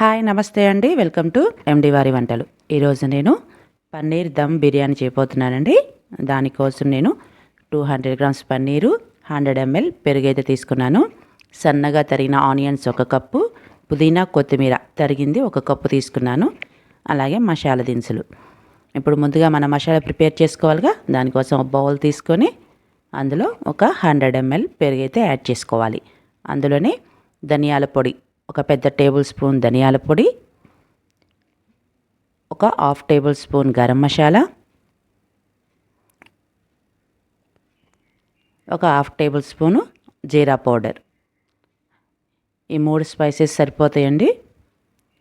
Hi నమస్తే అండి. Welcome to MD వారి వంటలు. ఈరోజు నేను పన్నీర్ దమ్ బిర్యానీ చేయబోతున్నానండి. దానికోసం నేను two hundred grams paneer hundred ml పెరుగైతే తీసుకున్నాను. సన్నగా తరిగిన ఆనియన్స్ ఒక కప్పు పుదీనా కొత్తిమీర తరిగింది ఒక కప్పు తీసుకున్నాను. అలాగే మసాలా దినుసులు. ఇప్పుడు ముందుగా మనం మసాలా ప్రిపేర్ చేసుకోవాలిగా. దానికోసం ఒక బౌల్ తీసుకొని అందులో ఒక హండ్రెడ్ ఎంఎల్ పెరుగు అయితే యాడ్ చేసుకోవాలి. అందులోనే ధనియాల పొడి ఒక పెద్ద టేబుల్ స్పూన్ ధనియాల పొడి ఒక half tablespoon garam masala ఒక half tablespoon jeera powder. ఈ మూడు స్పైసెస్ సరిపోతాయండి.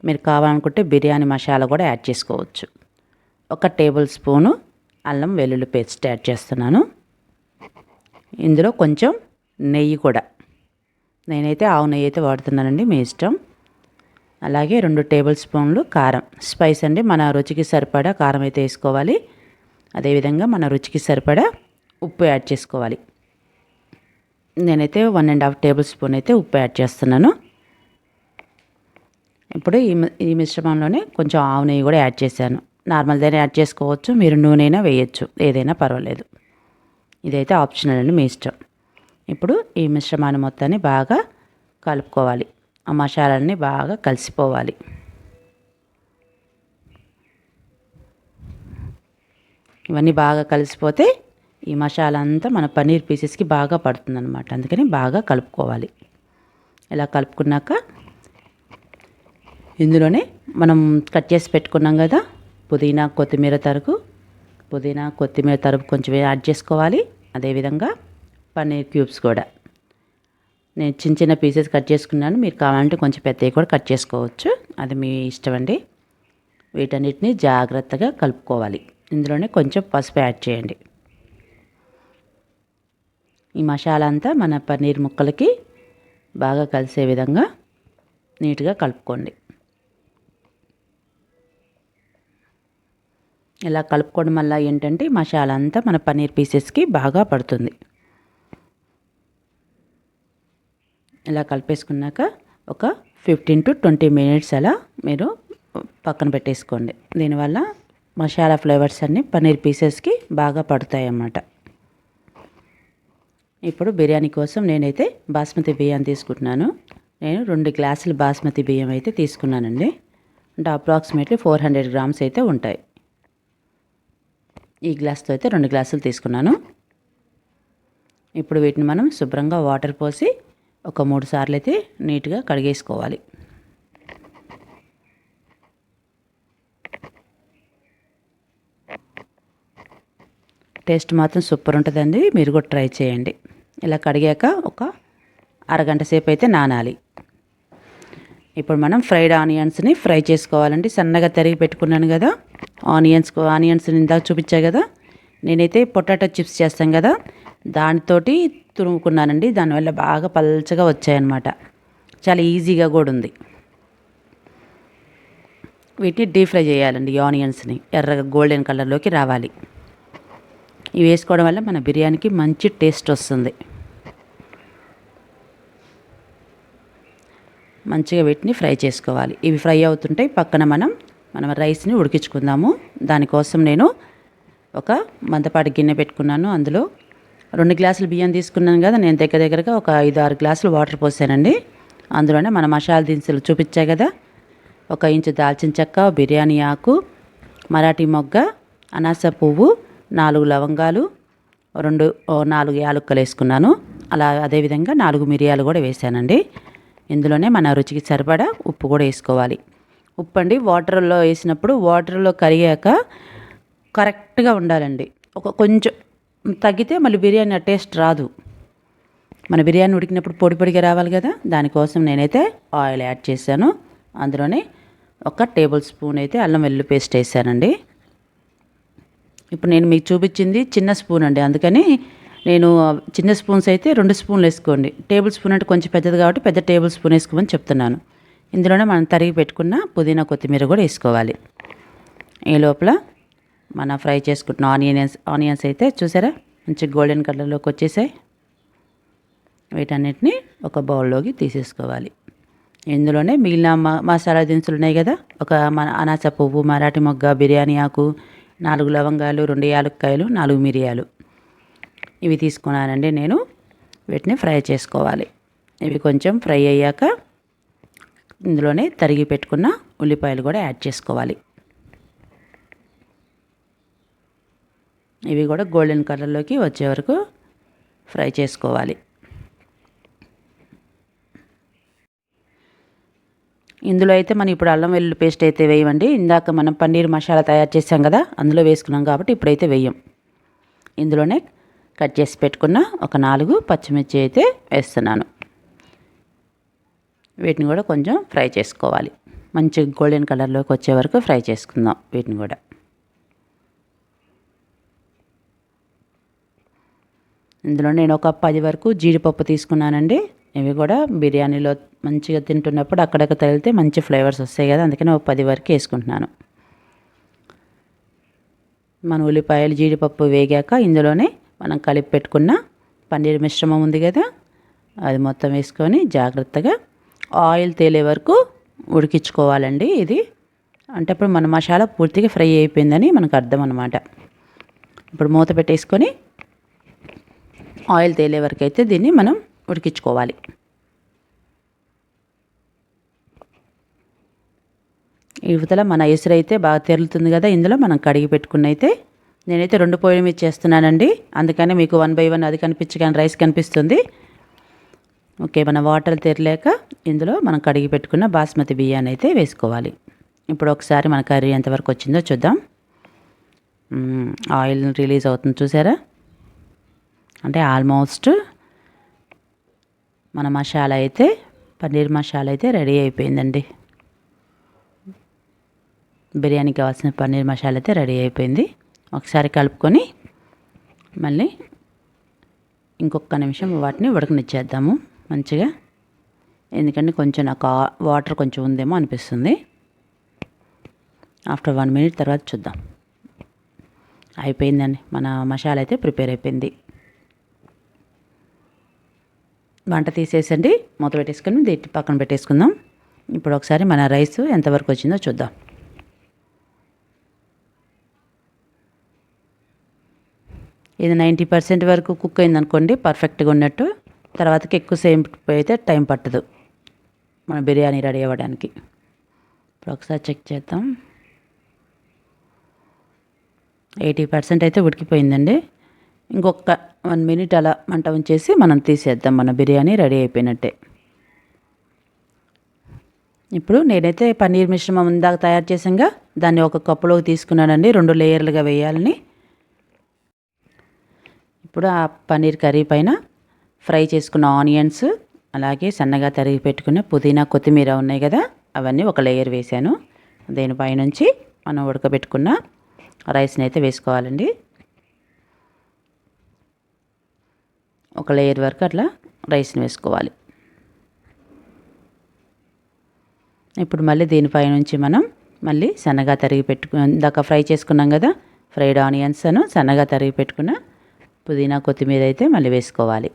మీరు కావాలనుకుంటే బిర్యానీ మసాలా కూడా యాడ్ చేసుకోవచ్చు. ఒక టేబుల్ స్పూను అల్లం వెల్లుల్లి పేస్ట్ యాడ్ చేస్తున్నాను. ఇందులో కొంచెం నెయ్యి కూడా నేనైతే ఆవు నెయ్యి అయితే వాడుతున్నానండి మీ ఇష్టం. అలాగే రెండు టేబుల్ స్పూన్లు కారం. స్పైస్ అండి మన రుచికి సరిపడా కారం అయితే వేసుకోవాలి. అదేవిధంగా మన రుచికి సరిపడా ఉప్పు యాడ్ చేసుకోవాలి. నేనైతే one and half tablespoon అయితే ఉప్పు యాడ్ చేస్తున్నాను. ఇప్పుడు ఈ ఈ మిశ్రమంలోనే కొంచెం ఆవు నెయ్యి కూడా యాడ్ చేశాను. నార్మల్దైనా యాడ్ చేసుకోవచ్చు మీరు నూనె అయినా వేయచ్చు ఏదైనా పర్వాలేదు. ఇదైతే ఆప్షనల్ అండి మీ ఇష్టం. ఇప్పుడు ఈ మిశ్రమాన్ని మొత్తాన్ని బాగా కలుపుకోవాలి. ఆ మసాలాన్ని బాగా కలిసిపోవాలి. ఇవన్నీ బాగా కలిసిపోతే ఈ మసాలా అంతా మన పన్నీర్ పీసెస్కి బాగా పడుతుందన్నమాట. అందుకని బాగా కలుపుకోవాలి. ఇలా కలుపుకున్నాక ఇందులోనే మనం కట్ చేసి పెట్టుకున్నాం కదా పుదీనా కొత్తిమీర తరుగు. పుదీనా కొత్తిమీర తరుగు కొంచెం యాడ్ చేసుకోవాలి. అదేవిధంగా పన్నీర్ క్యూబ్స్ కూడా. నేను చిన్న చిన్న పీసెస్ కట్ చేసుకున్నాను. మీరు కావాలంటే కొంచెం పెద్దవి కూడా కట్ చేసుకోవచ్చు. అది మీ ఇష్టం అండి. వీటన్నిటిని జాగ్రత్తగా కలుపుకోవాలి. ఇందులోనే కొంచెం పసుపు యాడ్ చేయండి. ఈ మసాలా అంతా మన పన్నీర్ ముక్కలకి బాగా కలిసే విధంగా నీట్గా కలుపుకోండి. ఇలా కలుపుకోవడం వల్ల ఏంటంటే మసాలా అంతా మన పన్నీర్ పీసెస్కి బాగా పడుతుంది. ఇలా కలిపేసుకున్నాక ఒక ఫిఫ్టీన్ టు ట్వంటీ మినిట్స్ అలా మీరు పక్కన పెట్టేసుకోండి. దీనివల్ల మసాలా ఫ్లేవర్స్ అన్నీ పన్నీర్ పీసెస్కి బాగా పడతాయి అన్నమాట ఇప్పుడు బిర్యానీ కోసం నేనైతే బాస్మతి బియ్యం తీసుకుంటున్నాను. నేను రెండు గ్లాసులు బాస్మతి బియ్యం అయితే తీసుకున్నానండి. అంటే అప్రాక్సిమేట్లీ ఫోర్ హండ్రెడ్ గ్రామ్స్ అయితే ఉంటాయి. ఈ గ్లాస్తో అయితే రెండు గ్లాసులు తీసుకున్నాను. ఇప్పుడు వీటిని మనం శుభ్రంగా వాటర్ పోసి ఒక మూడు సార్లు అయితే నీట్గా కడిగేసుకోవాలి. టేస్ట్ మాత్రం సూపర్ ఉంటుందండి. మీరు కూడా ట్రై చేయండి. ఇలా కడిగాక ఒక అరగంట సేపు అయితే నానాలి. ఇప్పుడు మనం ఫ్రైడ్ ఆనియన్స్ని ఫ్రై చేసుకోవాలండి. సన్నగా తరిగి పెట్టుకున్నాను కదా. ఆనియన్స్ ఆనియన్స్ ఇందాక చూపించా కదా. నేనైతే పొటాటో చిప్స్ చేస్తాం కదా. దానితోటి తురుముకున్నానండి. దానివల్ల బాగా పల్చగా వచ్చాయన్నమాట. చాలా ఈజీగా కూడా ఉంది. వీటిని డీప్ ఫ్రై చేయాలండి ఆనియన్స్ని. ఎర్రగా గోల్డెన్ కలర్లోకి రావాలి. ఇవి వేసుకోవడం వల్ల మన బిర్యానీకి మంచి టేస్ట్ వస్తుంది. మంచిగా వీటిని ఫ్రై చేసుకోవాలి. ఇవి ఫ్రై అవుతుంటే పక్కన మనం మనం రైస్ని ఉడికించుకుందాము. దానికోసం నేను ఒక మందపాటి గిన్నె పెట్టుకున్నాను. అందులో రెండు గ్లాసులు బియ్యం తీసుకున్నాను కదా నేను దగ్గర దగ్గరగా ఒక ఐదు ఆరు గ్లాసులు వాటర్ పోసానండి. అందులోనే మన మసాలా దినుసులు చూపించా కదా ఒక ఇంచు దాల్చిన చెక్క బిర్యానీ ఆకు మరాఠీ మొగ్గ అనాస పువ్వు నాలుగు లవంగాలు రెండు నాలుగు యాలుక్కలు వేసుకున్నాను. అలా అదేవిధంగా నాలుగు మిరియాలు కూడా వేసానండి. ఇందులోనే మన రుచికి సరిపడా ఉప్పు కూడా వేసుకోవాలి. ఉప్పు అండి వాటర్లో వేసినప్పుడు వాటర్లో కరిగాక కరెక్ట్గా ఉండాలండి. ఒక కొంచెం తగ్గితే మళ్ళీ బిర్యానీ ఆ టేస్ట్ రాదు. మన బిర్యానీ ఉడికినప్పుడు పొడి పొడిగా రావాలి కదా దానికోసం నేనైతే ఆయిల్ యాడ్ చేశాను. అందులోనే ఒక టేబుల్ స్పూన్ అయితే అల్లం వెల్లుల్లి పేస్ట్ వేసానండి. ఇప్పుడు నేను మీకు చూపించింది చిన్న స్పూన్ అండి. అందుకని నేను చిన్న స్పూన్స్ అయితే రెండు స్పూన్లు వేసుకోండి. టేబుల్ స్పూన్ అంటే కొంచెం పెద్దది కాబట్టి పెద్ద టేబుల్ స్పూన్ వేసుకోమని చెప్తున్నాను. ఇందులోనే మనం తరిగి పెట్టుకున్న పుదీనా కొత్తిమీర కూడా వేసుకోవాలి. ఈ లోపల మన ఫ్రై చేసుకుంటున్న ఆనియన్స్ ఆనియన్స్ అయితే చూసారా? మంచి గోల్డెన్ కలర్లోకి వచ్చేసాయి. వీటన్నిటిని ఒక బౌల్లోకి తీసేసుకోవాలి. ఇందులోనే మిగిలిన మ మసాలా దినుసులు ఉన్నాయి కదా? ఒక మన అనాస పువ్వు మరాఠీ మొగ్గ బిర్యానీ ఆకు నాలుగు లవంగాలు రెండు యాలక్కాయలు నాలుగు మిరియాలు. ఇవి తీసుకున్నానండి నేను. వీటిని ఫ్రై చేసుకోవాలి. ఇవి కొంచెం ఫ్రై అయ్యాక ఇందులోనే తరిగి పెట్టుకున్న ఉల్లిపాయలు కూడా యాడ్ చేసుకోవాలి. ఇవి కూడా గోల్డెన్ కలర్లోకి వచ్చే వరకు ఫ్రై చేసుకోవాలి. ఇందులో అయితే మనం ఇప్పుడు అల్లం వెల్లుల్లి పేస్ట్ అయితే వేయమండి. ఇందాక మనం పన్నీర్ మసాలా తయారు చేసాం కదా అందులో వేసుకున్నాం కాబట్టి ఇప్పుడైతే వేయం. ఇందులోనే కట్ చేసి పెట్టుకున్న ఒక నాలుగు పచ్చిమిర్చి అయితే వేస్తున్నాను. వీటిని కూడా కొంచెం ఫ్రై చేసుకోవాలి. మంచి గోల్డెన్ కలర్లోకి వచ్చే వరకు ఫ్రై చేసుకుందాం వీటిని కూడా. ఇందులో నేను ఒక పది వరకు జీడిపప్పు తీసుకున్నానండి. ఇవి కూడా బిర్యానీలో మంచిగా తింటున్నప్పుడు అక్కడక్కడ తగిలితే మంచి ఫ్లేవర్స్ వస్తాయి కదా అందుకని ఒక పది వరకు వేసుకుంటున్నాను. మన ఉల్లిపాయలు జీడిపప్పు వేగాక ఇందులోనే మనం కలిపి పెట్టుకున్న పన్నీర్ మిశ్రమం ఉంది కదా అది మొత్తం వేసుకొని జాగ్రత్తగా ఆయిల్ తేలే వరకు ఉడికించుకోవాలండి ఇది. అంటే అప్పుడు మన మసాలా పూర్తిగా ఫ్రై అయిపోయిందని మనకు అర్థం అనమాట ఇప్పుడు మూత పెట్టేసుకొని ఆయిల్ తేలే వరకు అయితే దీన్ని మనం ఉడికించుకోవాలి. ఇవతల మన ఎసురు అయితే బాగా తెరులుతుంది కదా ఇందులో మనం కడిగి పెట్టుకున్న అయితే నేనైతే రెండు పొయ్యిల మీద చేస్తున్నానండి. అందుకని మీకు వన్ బై వన్ అది కనిపించగానే రైస్ కనిపిస్తుంది. ఓకే మన వాటర్ తెరలేక ఇందులో మనం కడిగి పెట్టుకున్న బాస్మతి బియ్యాన్ని అయితే వేసుకోవాలి. ఇప్పుడు ఒకసారి మన కర్రీ ఎంతవరకు వచ్చిందో చూద్దాం. ఆయిల్ రిలీజ్ అవుతుంది చూసారా? అంటే ఆల్మోస్ట్ మన మసాలా అయితే పన్నీర్ మసాలా అయితే రెడీ అయిపోయిందండి. బిర్యానీకి కావాల్సిన పన్నీర్ మసాలా అయితే రెడీ అయిపోయింది. ఒకసారి కలుపుకొని మళ్ళీ ఇంకొక నిమిషం వాటిని ఉడకనిచ్చేద్దాము మంచిగా. ఎందుకంటే కొంచెం నాకు వాటర్ కొంచెం ఉందేమో అనిపిస్తుంది. ఆఫ్టర్ వన్ మినిట్ తర్వాత చూద్దాం. అయిపోయిందండి. మన మసాలా అయితే ప్రిపేర్ అయిపోయింది. వంట తీసేసండి. మూత పెట్టేసుకుని దీన్ని పక్కన పెట్టేసుకుందాం. ఇప్పుడు ఒకసారి మన రైస్ ఎంతవరకు వచ్చిందో చూద్దాం. ఇది నైంటీ పర్సెంట్ వరకు కుక్ అయిందనుకోండి పర్ఫెక్ట్గా ఉన్నట్టు. తర్వాతకి ఎక్కువ సేమ్ అయితే టైం పట్టదు మన బిర్యానీ రెడీ అవ్వడానికి. ఇప్పుడు ఒకసారి చెక్ చేద్దాం. ఎయిటీ పర్సెంట్ అయితే ఉడికిపోయిందండి. ఇంకొక వన్ మినిట్ అలా మంట ఉంచేసి మనం తీసేద్దాం. మన బిర్యానీ రెడీ అయిపోయినట్టే. ఇప్పుడు నేనైతే పన్నీర్ మిశ్రమం ఇందాక తయారు చేసాగా దాన్ని ఒక కప్పులోకి తీసుకున్నానండి. రెండు లేయర్లుగా వేయాలని. ఇప్పుడు ఆ పన్నీర్ కర్రీ పైన ఫ్రై చేసుకున్న ఆనియన్స్ అలాగే సన్నగా తరిగి పెట్టుకున్న పుదీనా కొత్తిమీర ఉన్నాయి కదా అవన్నీ ఒక లేయర్ వేసాను దీనిపైనుంచి మనం ఉడకబెట్టుకున్న రైస్ని అయితే వేసుకోవాలండి. ఒక లేయర్ వరకు అట్లా రైస్ని వేసుకోవాలి. ఇప్పుడు మళ్ళీ దీనిపై నుంచి మనం మళ్ళీ సన్నగా తరిగి పెట్టుకు ఇందాక ఫ్రై చేసుకున్నాం కదా ఫ్రైడ్ ఆనియన్స్ అను సన్నగా తరిగి పెట్టుకున్న పుదీనా కొత్తిమీర అయితే మళ్ళీ వేసుకోవాలి.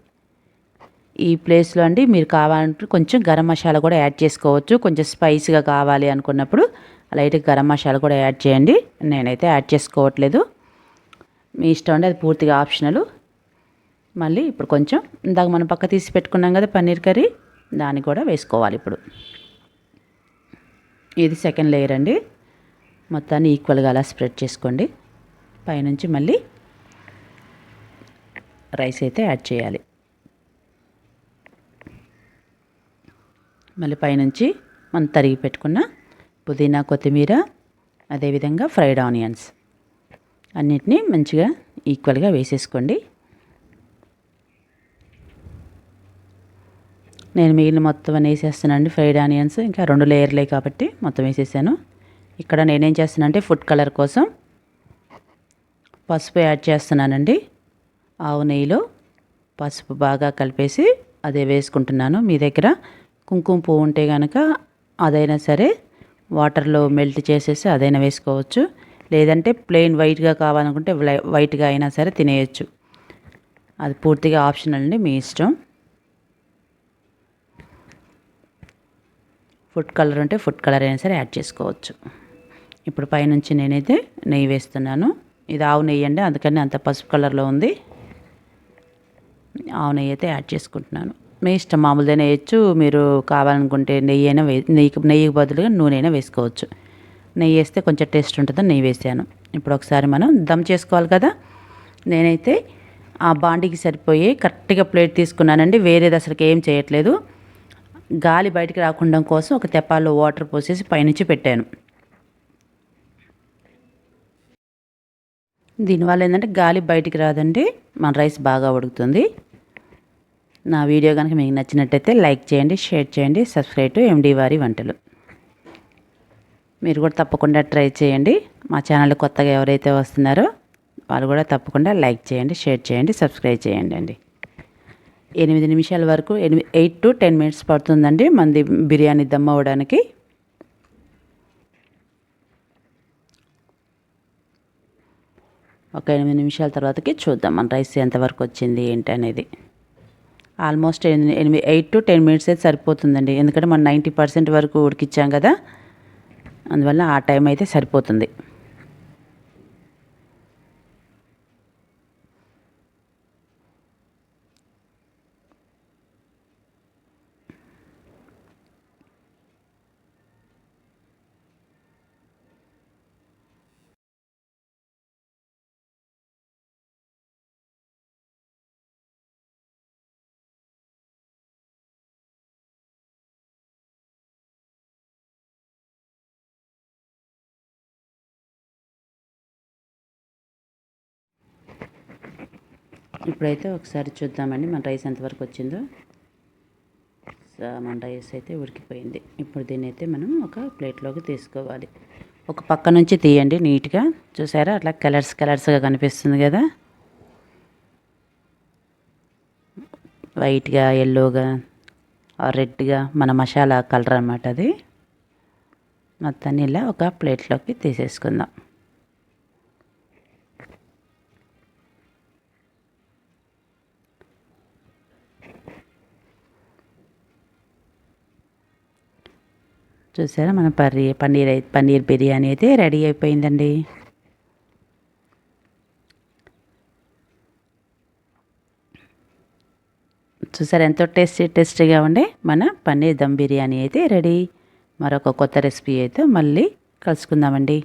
ఈ ప్లేస్లో అండి మీరు కావాలంటే కొంచెం గరం మసాలా కూడా యాడ్ చేసుకోవచ్చు. కొంచెం స్పైసీగా కావాలి అనుకున్నప్పుడు లైట్గా గరం మసాలా కూడా యాడ్ చేయండి. నేనైతే యాడ్ చేసుకోవట్లేదు. మీ ఇష్టం అండి అది పూర్తిగా ఆప్షనల్ మళ్ళీ ఇప్పుడు కొంచెం ఇందాక మనం పక్క తీసి పెట్టుకున్నాం కదా పన్నీర్ కర్రీ దాన్ని కూడా వేసుకోవాలి ఇప్పుడు. ఇది సెకండ్ లేయర్ అండి. మొత్తాన్ని ఈక్వల్గా అలా స్ప్రెడ్ చేసుకోండి. పైనుంచి మళ్ళీ రైస్ అయితే యాడ్ చేయాలి. మళ్ళీ పైనుంచి మనం తరిగి పెట్టుకున్న పుదీనా కొత్తిమీర అదేవిధంగా ఫ్రైడ్ ఆనియన్స్ అన్నిటినీ మంచిగా ఈక్వల్గా వేసేసుకోండి. నేను మిగిలిన మొత్తం అని వేసేస్తానండి ఫ్రైడ్ ఆనియన్స్ ఇంకా రెండు లేయర్లే కాబట్టి మొత్తం వేసేసాను. ఇక్కడ నేనేం చేస్తానంటే ఫుడ్ కలర్ కోసం పసుపు యాడ్ చేస్తున్నానండి. ఆవు నెయ్యిలో పసుపు బాగా కలిపేసి అదే వేసుకుంటున్నాను మీ దగ్గర. కుంకుమ పువ్వు ఉంటే కనుక అదైనా సరే వాటర్లో మెల్ట్ చేసేసి అదైనా వేసుకోవచ్చు. లేదంటే ప్లెయిన్ వైట్గా కావాలనుకుంటే వైట్గా అయినా సరే తినేయచ్చు. అది పూర్తిగా ఆప్షనల్ అండి మీ ఇష్టం. ఫుడ్ కలర్ ఉంటే ఫుడ్ కలర్ అయినా సరే యాడ్ చేసుకోవచ్చు. ఇప్పుడు పైనుంచి నేనైతే నెయ్యి వేస్తున్నాను. ఇది ఆవు నెయ్యి అండి అందుకని అంత పసుపు కలర్లో ఉంది. ఆవు నెయ్యి అయితే యాడ్ చేసుకుంటున్నాను. మీ ఇష్టం మామూలుదైనా వేయచ్చు మీరు కావాలనుకుంటే నెయ్యి అయినా వే నెయ్యికి నెయ్యికి బదులుగా నూనె అయినా వేసుకోవచ్చు. నెయ్యి వేస్తే కొంచెం టేస్ట్ ఉంటుందని నెయ్యి వేసాను. ఇప్పుడు ఒకసారి మనం దమ్ చేసుకోవాలి కదా. నేనైతే ఆ బాండీకి సరిపోయి కరెక్ట్గా ప్లేట్ తీసుకున్నానండి. వేరేది అసలుకి ఏం చేయట్లేదు. గాలి బయటికి రాకుండా కోసం ఒక తెప్పాల్లో వాటర్ పోసేసి పైనుంచి పెట్టాను. దీనివల్ల ఏంటంటే గాలి బయటికి రాదండి. మన రైస్ బాగా ఉడుకుతుంది. నా వీడియో కనుక మీకు నచ్చినట్టయితే లైక్ చేయండి షేర్ చేయండి సబ్స్క్రైబ్ టు ఎండి వారి వంటలు. మీరు కూడా తప్పకుండా ట్రై చేయండి. మా ఛానల్ కొత్తగా ఎవరైతే వస్తున్నారో వాళ్ళు కూడా తప్పకుండా లైక్ చేయండి షేర్ చేయండి సబ్స్క్రైబ్ చేయండి అండి. ఎనిమిది నిమిషాల వరకు ఎనిమిది ఎయిట్ టు టెన్ మినిట్స్ పడుతుందండి మంది బిర్యానీ దమ్ అవ్వడానికి. ఒక ఎనిమిది నిమిషాల తర్వాతకి చూద్దాం మన రైస్ ఎంతవరకు వచ్చింది ఏంటి అనేది. ఆల్మోస్ట్ ఎనిమిది ఎనిమిది ఎయిట్ టు టెన్ మినిట్స్ అయితే సరిపోతుందండి. ఎందుకంటే మనం నైంటీ పర్సెంట్ వరకు ఉడికిచ్చాం కదా. అందువల్ల ఆ టైం అయితే సరిపోతుంది. ఇప్పుడైతే ఒకసారి చూద్దామండి మన రైస్ ఎంతవరకు వచ్చిందో. సో మన రైస్ అయితే ఉడికిపోయింది. ఇప్పుడు దీన్ని అయితే మనం ఒక ప్లేట్లోకి తీసుకోవాలి. ఒక పక్క నుంచి తీయండి నీట్గా. చూసారా? అట్లా కలర్స్ కలర్స్గా కనిపిస్తుంది కదా? వైట్గా ఎల్లోగా రెడ్గా మన మసాలా కలర్ అనమాట అది. మొత్తాన్ని ఇలా ఒక ప్లేట్లోకి తీసేసుకుందాం. చూసారా? మన పర్రీ పన్నీర్ పన్నీర్ బిర్యానీ అయితే రెడీ అయిపోయిందండి. చూసారా? ఎంతో టేస్టీ టేస్టీగా ఉండే మన పన్నీర్ దమ్ బిర్యానీ అయితే రెడీ. మరొక కొత్త రెసిపీ అయితే మళ్ళీ కలుసుకుందామండి.